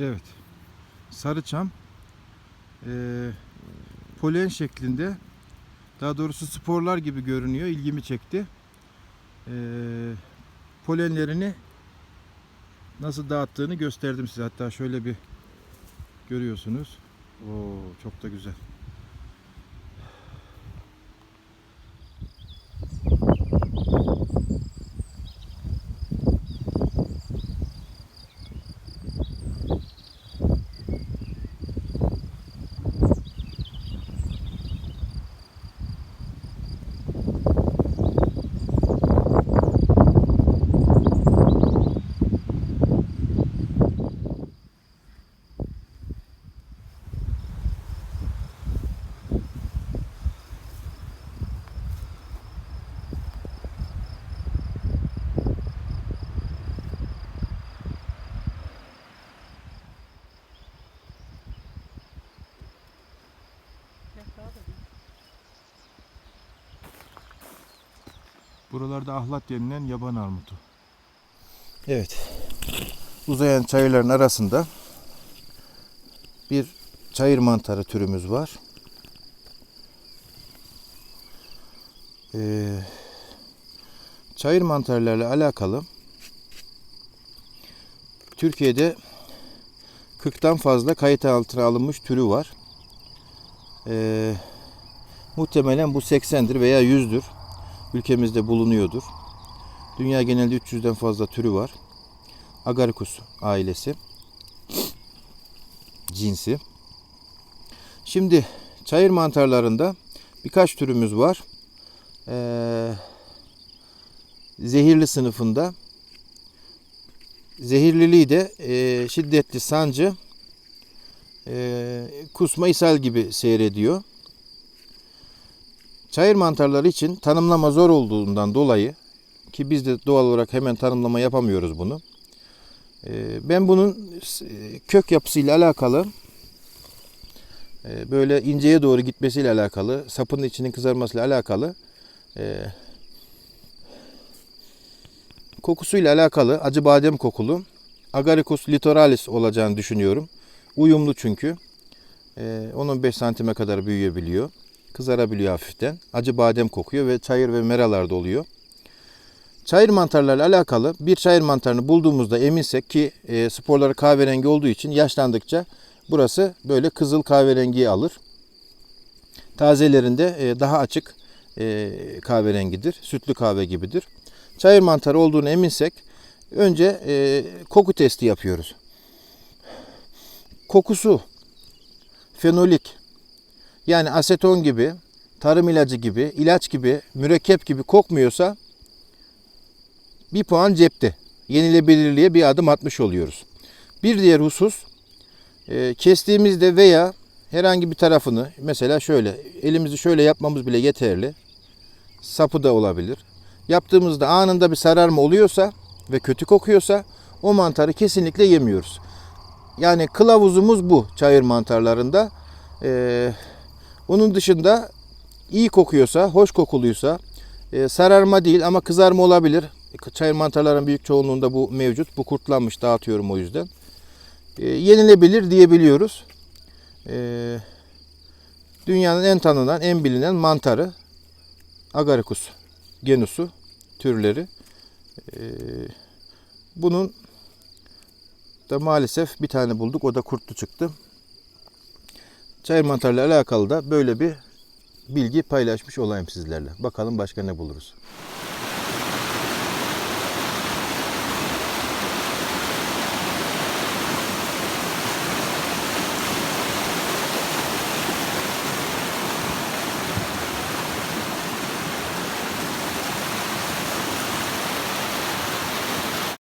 Evet. Sarıçam e, polen şeklinde daha doğrusu sporlar gibi görünüyor. İlgimi çekti. E, polenlerini nasıl dağıttığını gösterdim size. Hatta şöyle bir görüyorsunuz. Oo, çok da güzel. Buralarda ahlat denilen yaban armutu. Evet. Uzayan çayırların arasında bir çayır mantarı türümüz var. Ee, çayır mantarlarla alakalı Türkiye'de 40'tan fazla kayıt altına alınmış türü var. Ee, muhtemelen bu 80'dir veya 100'dür ülkemizde bulunuyordur. Dünya genelinde 300'den fazla türü var. Agaricus ailesi. Cinsi. Şimdi çayır mantarlarında birkaç türümüz var. Ee, zehirli sınıfında. Zehirliliği de e, şiddetli sancı, e, kusma, ishal gibi seyrediyor. Çayır mantarları için tanımlama zor olduğundan dolayı ki biz de doğal olarak hemen tanımlama yapamıyoruz bunu. Ee, Ben bunun e, kök yapısıyla alakalı e, böyle inceye doğru gitmesiyle alakalı, sapın içinin kızarmasıyla alakalı e, kokusuyla alakalı acı badem kokulu Agaricus litoralis olacağını düşünüyorum. Uyumlu çünkü. E, 10-15 santime kadar büyüyebiliyor kızarabiliyor hafiften. Acı badem kokuyor ve çayır ve meralarda oluyor. Çayır mantarlarla alakalı bir çayır mantarını bulduğumuzda eminsek ki e, sporları kahverengi olduğu için yaşlandıkça burası böyle kızıl kahverengiyi alır. Tazelerinde e, daha açık e, kahverengidir. Sütlü kahve gibidir. Çayır mantarı olduğunu eminsek önce e, koku testi yapıyoruz. Kokusu fenolik yani aseton gibi, tarım ilacı gibi, ilaç gibi, mürekkep gibi kokmuyorsa bir puan cepte. Yenilebilirliğe bir adım atmış oluyoruz. Bir diğer husus e, kestiğimizde veya herhangi bir tarafını mesela şöyle elimizi şöyle yapmamız bile yeterli. Sapı da olabilir. Yaptığımızda anında bir sararma oluyorsa ve kötü kokuyorsa o mantarı kesinlikle yemiyoruz. Yani kılavuzumuz bu çayır mantarlarında. Ee, onun dışında iyi kokuyorsa, hoş kokuluysa, e, sararma değil ama kızarma olabilir. Çayır mantarların büyük çoğunluğunda bu mevcut. Bu kurtlanmış dağıtıyorum o yüzden. E, yenilebilir diyebiliyoruz. E, dünyanın en tanınan, en bilinen mantarı Agaricus genusu türleri. E, bunun da maalesef bir tane bulduk. O da kurtlu çıktı. Çayır mantarıyla alakalı da böyle bir bilgi paylaşmış olayım sizlerle. Bakalım başka ne buluruz.